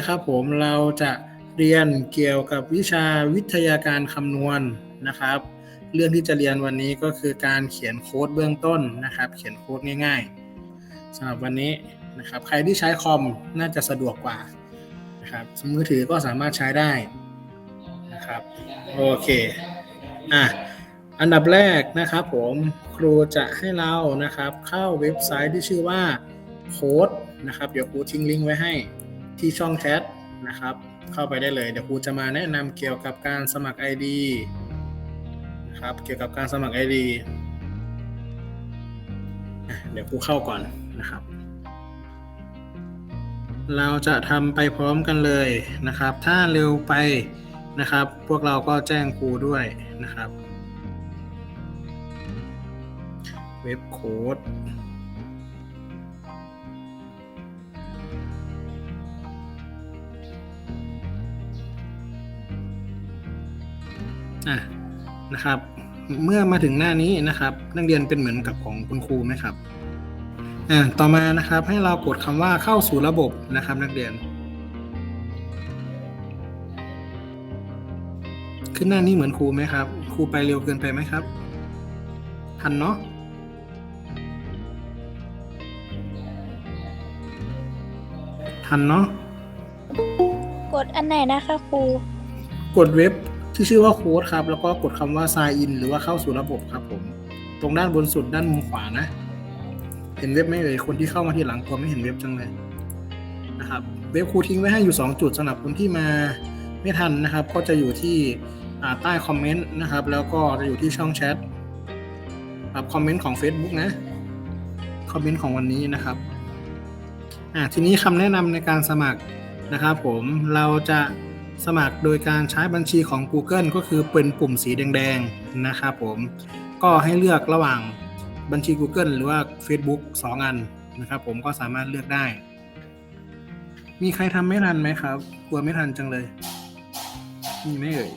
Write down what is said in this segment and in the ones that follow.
นนี้นะครับผมเราจะเรียนเกี่ยวกับวิชาวิทยาการคำนวณนะครับ เรื่องที่จะเรียนวันนี้ก็คือการเขียนโค้ดเบื้องต้นนะครับ เขียนโค้ดง่ายๆสำหรับวันนี้นะครับ ใครที่ใช้คอมน่าจะสะดวกกว่านะครับมือถือก็สามารถใช้ได้นะครับโอเคอะอันดับแรกนะครับผมครูจะให้เรานะครับเข้าเว็บไซต์ที่ชื่อว่าโค้ดนะครับเดี๋ยวครูทิ้งลิงก์ไว้ให้ ที่ช่องแชทนะครับ เข้าไปได้เลย เดี๋ยวครูจะมาแนะนำเกี่ยวกับการสมัคร ID นะครับ เกี่ยวกับการสมัคร ID เดี๋ยวครูเข้าก่อนนะครับ เราจะทำไปพร้อมกันเลยนะครับ ถ้าเร็วไปนะครับ พวกเราก็แจ้งครูด้วยนะครับ เว็บโค้ด อะนะครับ เมื่อมาถึงหน้านี้นะครับ นักเรียนเป็นเหมือนกับของคุณครูไหมครับอ่าต่อมานะครับให้เรากดคำว่าเข้าสู่ระบบนะครับ นักเรียน ขึ้นหน้านี้เหมือนครูไหมครับ ครูไปเร็วเกินไปไหมครับ ทันเนาะทันเนาะกดอันไหนนะคะครู กดเว็บ ที่ชื่อว่าโค้ดครับ แล้วก็กดคำว่า sign in หรือว่าเข้าสู่ระบบครับผม ตรงด้านบนสุดด้านมุมขวานะ เห็นเว็บไหมเอ่ยคนที่เข้ามาทีหลังตัวไม่เห็นเว็บจังเลยนะครับเว็บครูทิ้งไว้ให้อยู่ 2 จุดสำหรับคนที่มาไม่ทันนะครับ ก็จะอยู่ที่ใต้คอมเมนต์นะครับ แล้วก็จะอยู่ที่ช่องแชทครับคอมเมนต์ของ Facebook นะคอมเมนต์ของวันนี้นะครับทีนี้คำแนะนำในการสมัครนะครับผมเราจะ สมัครโดยการใช้บัญชีของ Google ก็คือเป็นปุ่มสีแดงๆนะครับผม ก็ให้เลือกระหว่างบัญชี Google หรือว่า Facebook 2 อันนะครับผมก็สามารถเลือกได้ มีใครทำไม่ทันไหมครับ กลัวไม่ทันจังเลย มีไหมเอ่ย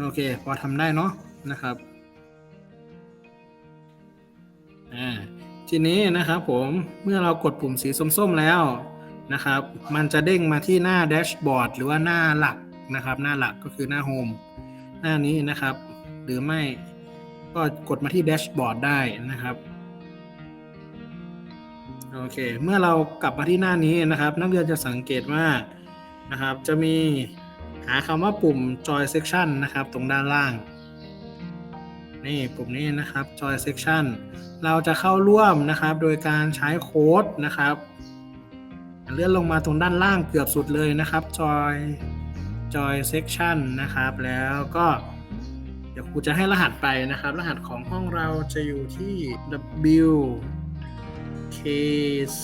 โอเค พอทำได้เนาะนะครับอ่าทีนี้นะครับผมเมื่อเรากดปุ่มสีส้มๆแล้ว นะครับ มันจะเด้งมาที่หน้าแดชบอร์ดหรือว่าหน้าหลักนะครับ หน้าหลักก็คือหน้าโฮมหน้านี้นะครับ หรือไม่ก็กดมาที่แดชบอร์ดได้นะครับโอเค เมื่อเรากลับมาที่หน้านี้นะครับ นักเรียนจะสังเกตว่านะครับ จะมีหาคำว่าปุ่ม Joy Section นะครับ ตรงด้านล่าง นี่ปุ่มนี้นะครับ Joy Section เราจะเข้าร่วมนะครับ โดยการใช้โค้ดนะครับ เลื่อนลงมาตรงด้านล่างเกือบสุดเลยนะครับ Joy Joy Section นะครับ แล้วก็เดี๋ยวครูจะให้รหัสไปนะครับ รหัสของห้องเราจะอยู่ที่ W K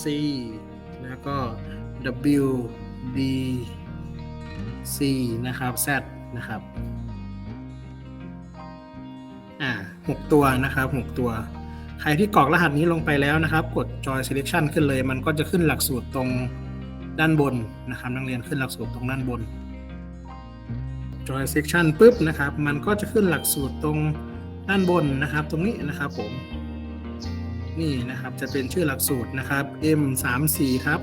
C แล้วก็ W D C นะครับ Z นะครับอ่าหกตัวนะครับหกตัวใครที่กรอกรหัสนี้ลงไปแล้วนะครับ กด Joy Selection ขึ้นเลย มันก็จะขึ้นหลักสูตรตรง ด้านบนนะครับนักเรียนขึ้นหลักสูตรตรงด้านบน Joy Section ปุ๊บนะครับ มันก็จะขึ้นหลักสูตรตรงด้านบนนะครับ ตรงนี้นะครับผมนี่นะครับจะเป็นชื่อหลักสูตรนะครับ M 3 4ทับ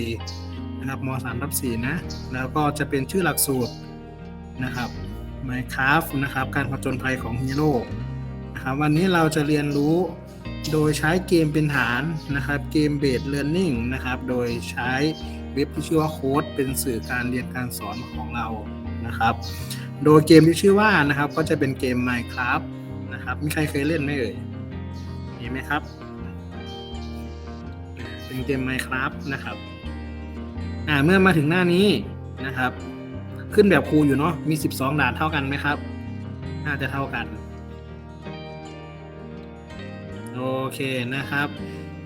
2564นะครับม3ทับ4นะแล้วก็จะเป็นชื่อหลักสูตรนะครับ Minecraft นะครับ การผจญภัยของฮีโร่นะครับวันนี้เราจะเรียนรู้ โดยใช้เกมเป็นฐานนะครับ เกมเบสเรียนรู้นะครับ โดยใช้เว็บที่ชื่อว่าโค้ดเป็นสื่อการเรียนการสอนของเรานะครับ โดยเกมที่ชื่อว่านะครับ ก็จะเป็นเกม Minecraft นะครับ มีใครเคยเล่นไหมเอ่ยมีไหมครับ เป็นเกม Minecraft นะครับ อ่า เมื่อมาถึงหน้านี้นะครับ ขึ้นแบบครูอยู่เนาะ มี 12 ด่านเท่ากันไหมครับ น่าจะเท่ากัน โอเคนะครับ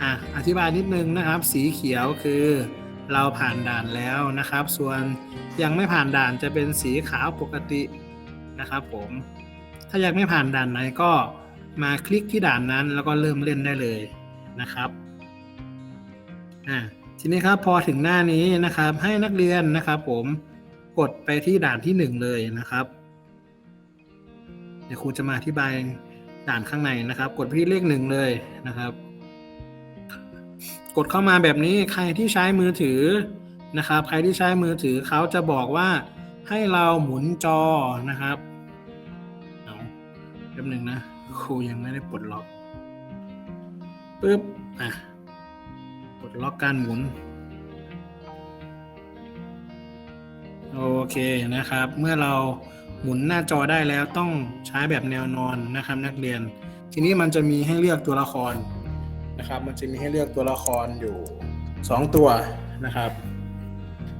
อะอธิบายนิดนึงนะครับ สีเขียวคือเราผ่านด่านแล้วนะครับ ส่วนยังไม่ผ่านด่านจะเป็นสีขาวปกตินะครับผมถ้ายังไม่ผ่านด่านไหนก็มาคลิกที่ด่านนั้นแล้วก็เริ่มเล่นได้เลยนะครับอ่าทีนี้ครับพอถึงหน้านี้นะครับให้นักเรียนนะครับ ผมกดไปที่ด่านที่หนึ่งเลยนะครับ เดี๋ยวครูจะมาอธิบาย ด่านข้างในนะครับ กดไปที่เลขหนึ่งเลยนะครับ กดเข้ามาแบบนี้ใครที่ใช้มือถือนะครับ ใครที่ใช้มือถือเขาจะบอกว่าให้เราหมุนจอนะครับเอาแป๊บหนึ่งนะครูยังไม่ได้ปลดล็อกปึ๊บอะปลดล็อกการหมุนโอเคนะครับ เมื่อเรา มุนหน้าจอได้แล้วต้องใช้แบบแนวนอนนะครับนักเรียน ทีนี้มันจะมีให้เลือกตัวละครนะครับ มันจะมีให้เลือกตัวละครอยู่ 2 ตัวนะครับ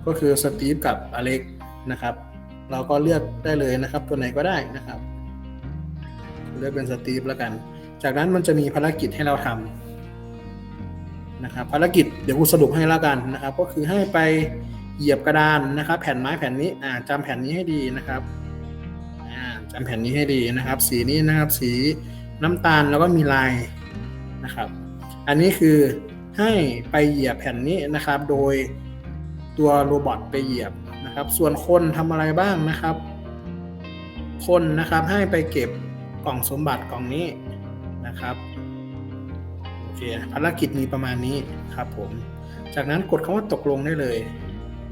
ก็คือสตีฟกับอเล็กนะครับ เราก็เลือกได้เลยนะครับ ตัวไหนก็ได้นะครับ เลือกเป็นสตีฟแล้วกัน จากนั้นมันจะมีภารกิจให้เราทำนะครับ ภารกิจเดี๋ยวกูสรุปให้แล้วกันนะครับ ก็คือให้ไปเหยียบกระดานนะครับ แผ่นไม้แผ่นนี้อ่าจำแผ่นนี้ให้ดีนะครับ จำแผ่นนี้ให้ดีนะครับ สีนี้นะครับ สีน้ำตาลแล้วก็มีลายนะครับ อันนี้คือให้ไปเหยียบแผ่นนี้นะครับ โดยตัวโรบอทไปเหยียบนะครับ ส่วนคนทำอะไรบ้างนะครับ คนนะครับให้ไปเก็บกล่องสมบัติกล่องนี้นะครับโอเคภารกิจมีประมาณนี้ครับผม จากนั้นกดคำว่าตกลงได้เลย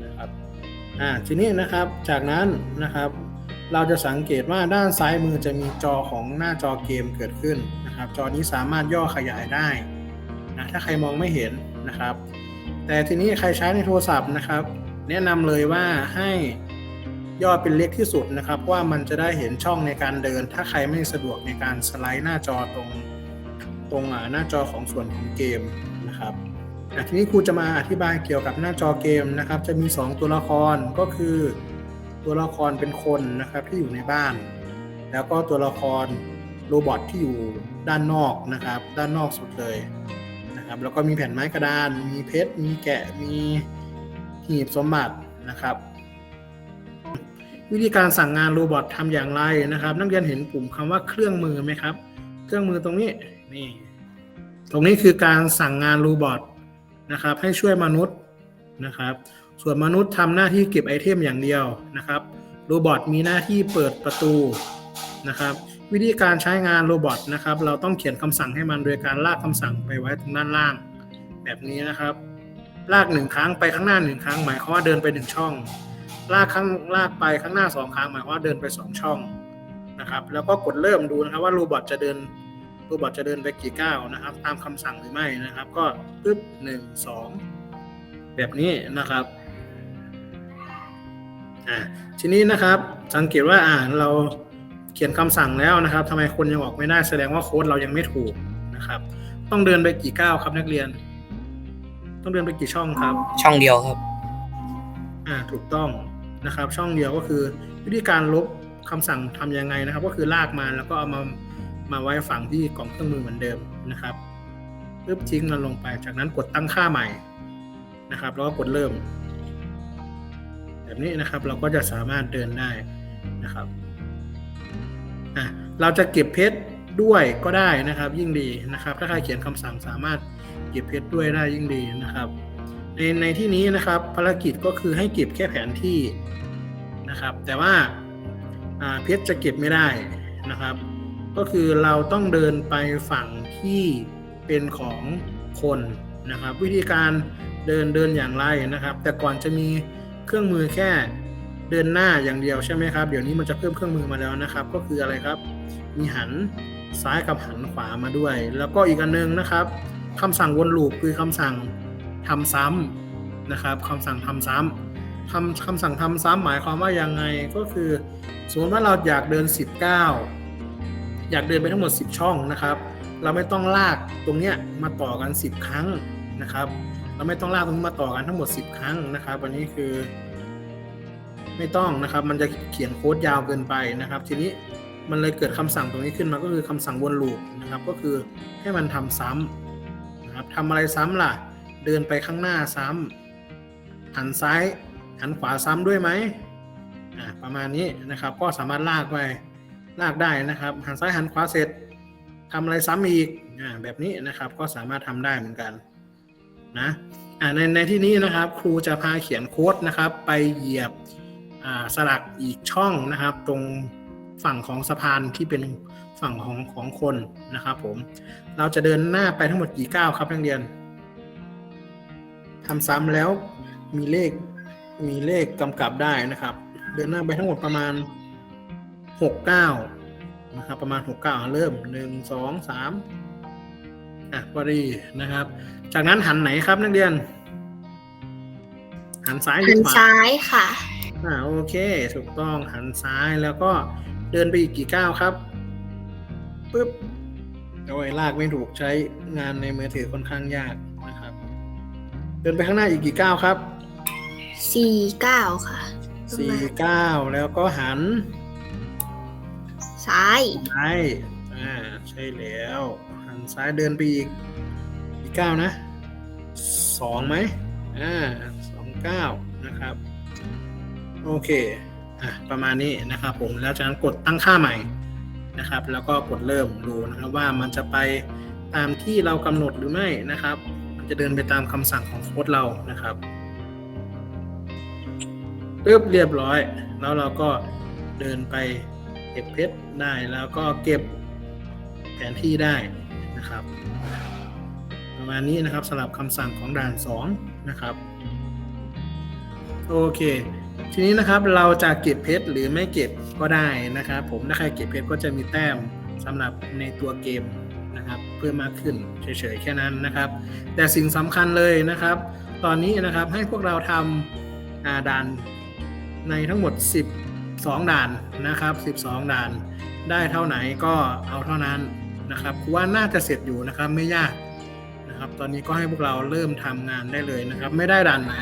นะครับอ่าทีนี้นะครับจากนั้นนะครับ เราจะสังเกตว่าด้านซ้ายมือจะมีจอของหน้าจอเกมเกิดขึ้นนะครับ จอนี้สามารถย่อขยายได้นะถ้าใครมองไม่เห็นนะครับ แต่ทีนี้ใครใช้ในโทรศัพท์นะครับ แนะนำเลยว่าให้ย่อเป็นเล็กที่สุดนะครับว่ามันจะได้เห็นช่องในการเดิน ถ้าใครไม่สะดวกในการสไลด์หน้าจอตรงตรงหน้าจอของส่วนของเกมนะครับทีนี้ครูจะมาอธิบายเกี่ยวกับหน้าจอเกมนะครับ จะมี 2 ตัวละครก็คือ ตัวละครเป็นคนนะครับที่อยู่ในบ้าน แล้วก็ตัวละครโรบอทที่อยู่ด้านนอกนะครับ ด้านนอกสุดเลยนะครับ แล้วก็มีแผ่นไม้กระดาน มีเพชร มีแกะ มีหีบสมบัตินะครับ วิธีการสั่งงานโรบอททำอย่างไรนะครับ นักเรียนเห็นปุ่มคำว่าเครื่องมือไหมครับ เครื่องมือตรงนี้นี่ ตรงนี้คือการสั่งงานโรบอทนะครับ ให้ช่วยมนุษย์นะครับ ส่วนมนุษย์ทำหน้าที่เก็บไอเทมอย่างเดียวนะครับ โรบอทมีหน้าที่เปิดประตูนะครับ วิธีการใช้งานโรบอทนะครับ เราต้องเขียนคำสั่งให้มันโดยการลากคำสั่งไปไว้ตรงด้านล่าง แบบนี้นะครับ ลากหนึ่งครั้งไปข้างหน้าหนึ่งครั้งหมายความว่าเดินไปหนึ่งช่อง ลากข้างลากไปข้างหน้าสองครั้งหมายความว่าเดินไปสองช่องนะครับ แล้วก็กดเริ่มดูนะครับว่าโรบอทจะเดินโรบอทจะเดินไปกี่ก้าวนะครับ ตามคำสั่งหรือไม่นะครับ ก็ปึ๊บหนึ่งสองแบบนี้นะครับ อ่าทีนี้นะครับสังเกตว่าอ่าเราเขียนคำสั่งแล้วนะครับทำไมคนยังออกไม่ได้แสดงว่าโค้ดเรายังไม่ถูกนะครับ ต้องเดินไปกี่ก้าวครับนักเรียน ต้องเดินไปกี่ช่องครับ ช่องเดียวครับอ่าถูกต้องนะครับ ช่องเดียวก็คือ วิธีการลบคำสั่งทำยังไงนะครับ ก็คือลากมาแล้วก็เอามามาไว้ฝั่งที่กล่องเครื่องมือเหมือนเดิมนะครับปึ๊บทิ้งมันลงไป จากนั้นกดตั้งค่าใหม่นะครับ แล้วก็กดเริ่ม แบบนี้นะครับเราก็จะสามารถเดินได้นะครับอะเราจะเก็บเพชรด้วยก็ได้นะครับ ยิ่งดีนะครับ ถ้าใครเขียนคำสั่งสามารถเก็บเพชรด้วยได้ยิ่งดีนะครับ ในในที่นี้นะครับภารกิจก็คือให้เก็บแค่แผนที่นะครับ แต่ว่าเพชรจะเก็บไม่ได้นะครับ ก็คือเราต้องเดินไปฝั่งที่เป็นของคนนะครับ วิธีการเดินเดินอย่างไรนะครับ แต่ก่อนจะมี เครื่องมือแค่เดินหน้าอย่างเดียวใช่ไหมครับ เดี๋ยวนี้มันจะเพิ่มเครื่องมือมาแล้วนะครับ ก็คืออะไรครับ มีหันซ้ายกับหันขวามาด้วย แล้วก็อีกอันนึงนะครับคำสั่งวนลูปคือคำสั่งทำซ้ำนะครับคำสั่งทำซ้ำทำคำสั่งทำซ้ำหมายความว่ายังไงก็คือ สมมติว่าเราอยากเดิน 19 อยากเดินไปทั้งหมด 10 ช่องนะครับ เราไม่ต้องลากตรงเนี้ยมาต่อกัน 10 ครั้งนะครับ เราไม่ต้องลากตรงนี้มาต่อกันทั้งหมด 10 ครั้งนะครับวันนี้คือ ไม่ต้องนะครับ มันจะเขียนโค้ดยาวเกินไปนะครับ ทีนี้มันเลยเกิดคำสั่งตรงนี้ขึ้นมาก็คือคำสั่งวนลูปนะครับ ก็คือให้มันทำซ้ำนะครับทำอะไรซ้ำล่ะ เดินไปข้างหน้าซ้ำหันซ้าย หันขวาซ้ำด้วยไหมอ่าประมาณนี้นะครับ ก็สามารถลากไปลากได้นะครับ หันซ้ายหันขวาเสร็จทำอะไรซ้ำอีกอ่าแบบนี้นะครับ ก็สามารถทำได้เหมือนกัน นะในในที่นี้นะครับครูจะพาเขียนโค้ดนะครับ ไปเหยียบสลักอีกช่องนะครับ ตรงฝั่งของสะพานที่เป็นฝั่งของของคนนะครับผมเราจะเดินหน้าไปทั้งหมดกี่ก้าวครับนักเรียนทำซ้ำแล้วมีเลขมีเลขกำกับได้นะครับ เดินหน้าไปทั้งหมดประมาณหกเก้านะครับประมาณหกเก้าเริ่มหนึ่งส องสามอะพอดีนะครับ จากนั้นหันไหนครับนักเรียน หันซ้ายหรืหัอนขวาซ้ายค่ะ อ่าโอเค ถูกต้องหันซ้ายแล้วก็เดินไปอีกกี่ก้าวครับปึ๊บโอ้ยลากไม่ถูกใช้งานในมือถือค่อนข้างยากนะครับ เดินไปข้างหน้าอีกกี่ก้าวครับสี่เก้าค่ะสี่ก้าวแล้วก็หันซ้าย ซ้าย อ่าใช่แล้วหันซ้ายเดินไปอีกอีกก้านะสองไหมอ่าสองเก้านะครับ โอเคอะประมาณนี้นะครับผมแล้วจากนั้นกดตั้งค่าใหม่นะครับ แล้วก็กดเริ่มดูนะครับว่ามันจะไปตามที่เรากำหนดหรือไม่นะครับ มันจะเดินไปตามคำสั่งของโค้ดเรานะครับปึ๊บเรียบร้อย แล้วเราก็เดินไปเก็บเพชรได้แล้วก็เก็บ แผนที่ได้นะครับ ประมาณนี้นะครับสำหรับคำสั่งของด่าน 2 นะครับโอเค ทีนี้นะครับเราจะเก็บเพชรหรือไม่เก็บก็ได้นะครับ ผมถ้าใครเก็บเพชรก็จะมีแต้มสำหรับในตัวเกมนะครับ เพิ่มมากขึ้นเฉยๆแค่นั้นนะครับ แต่สิ่งสำคัญเลยนะครับ ตอนนี้นะครับให้พวกเราทำอ่าด่านในทั้งหมด 12 ด่านนะครับ 12 ด่านได้เท่าไหนก็เอาเท่านั้น นะครับครูว่าน่าจะเสร็จอยู่นะครับไม่ยากนะครับ ตอนนี้ก็ให้พวกเราเริ่มทำงานได้เลยนะครับ ไม่ได้ด่านไหน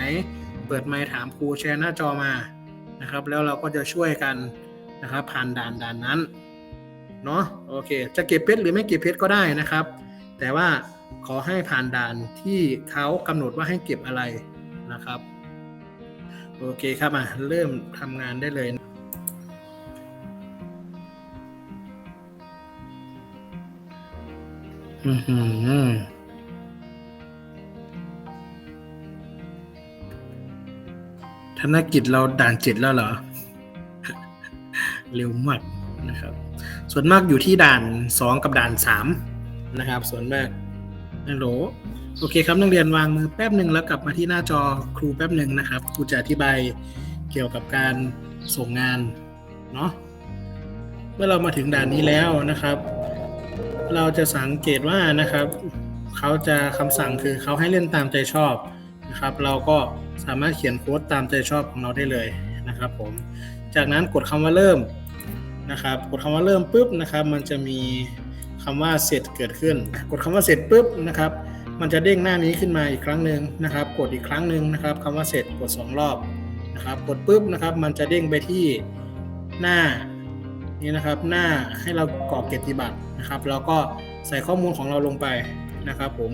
เปิดไมค์ถามครูแชร์หน้าจอมานะครับ แล้วเราก็จะช่วยกันนะครับผ่านด่านด่านนั้นเนาะโอเค จะเก็บเพชรหรือไม่เก็บเพชรก็ได้นะครับ แต่ว่าขอให้ผ่านด่านที่เขากำหนดว่าให้เก็บอะไรนะครับ โอเคครับมาเริ่มทำงานได้เลย อือหือธนกิจเราด่านเจ็ดแล้วเหรอ เร็วมากนะครับ ส่วนมากอยู่ที่ด่านสองกับด่านสามนะครับ ส่วนมากฮัลโหลโอเคครับนักเรียนวางมือแป๊บหนึ่งแล้วกลับมาที่หน้าจอครูแป๊บหนึ่งนะครับครูจะอธิบายเกี่ยวกับการส่งงานเนาะเมื่อเรามาถึงด่านนี้แล้วนะครับ เราจะสังเกตว่านะครับเขาจะคำสั่งคือเขาให้เล่นตามใจชอบนะครับ เราก็สามารถเขียนโค้ดตามใจชอบของเราได้เลยนะครับผมจากนั้นกดคำว่าเริ่มนะครับ กดคำว่าเริ่มปุ๊บนะครับ มันจะมีคำว่าเสร็จเกิดขึ้น กดคำว่าเสร็จปุ๊บนะครับ มันจะเด้งหน้านี้ขึ้นมาอีกครั้งหนึ่งนะครับ กดอีกครั้งหนึ่งนะครับคำว่าเสร็จกดสองรอบนะครับ กดปุ๊บนะครับ มันจะเด้งไปที่หน้า นี่นะครับ หน้าให้เรากรอกเกียรติบัตรนะครับ แล้วก็ใส่ข้อมูลของเราลงไปนะครับ ผม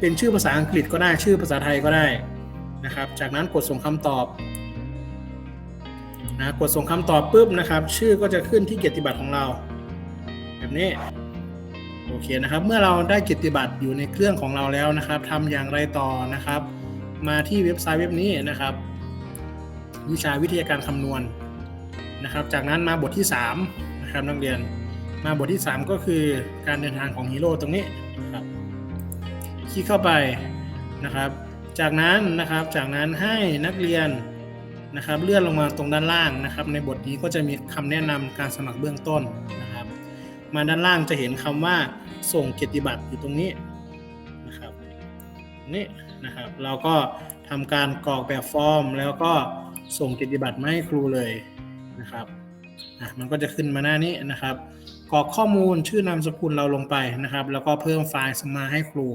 เป็นชื่อภาษาอังกฤษก็ได้ชื่อภาษาไทยก็ได้นะครับ จากนั้นกดส่งคำตอบนะกดส่งคำตอบปุ๊บนะครับ ชื่อก็จะขึ้นที่เกียรติบัตรของเรา แบบนี้โอเคนะครับ เมื่อเราได้เกียรติบัตรอยู่ในเครื่องของเราแล้วนะครับทำอย่างไรต่อนะครับ มาที่เว็บไซต์เว็บนี้นะครับ วิชาวิทยาการคำนวณนะครับ จากนั้นมาบทที่ 3 นะครับนักเรียนมาบทที่ 3 ก็คือการเดินทางของฮีโร่ตรงนี้นะครับคลิกเข้าไปนะครับ จากนั้นนะครับจากนั้นให้นักเรียนนะครับเลื่อนลงมาตรงด้านล่างนะครับ ในบทนี้ก็จะมีคำแนะนำการสมัครเบื้องต้นนะครับ มาด้านล่างจะเห็นคำว่าส่งเกียรติบัตรอยู่ตรงนี้นะครับนี่นะครับเราก็ทำการกรอกแบบฟอร์ม แล้วก็ส่งเกียรติบัตรมาให้ครูเลยนะครับ อะมันก็จะขึ้นมาหน้านี้นะครับกรอกข้อมูลชื่อนามสกุลเราลงไปนะครับ แล้วก็เพิ่มไฟล์มาให้ครู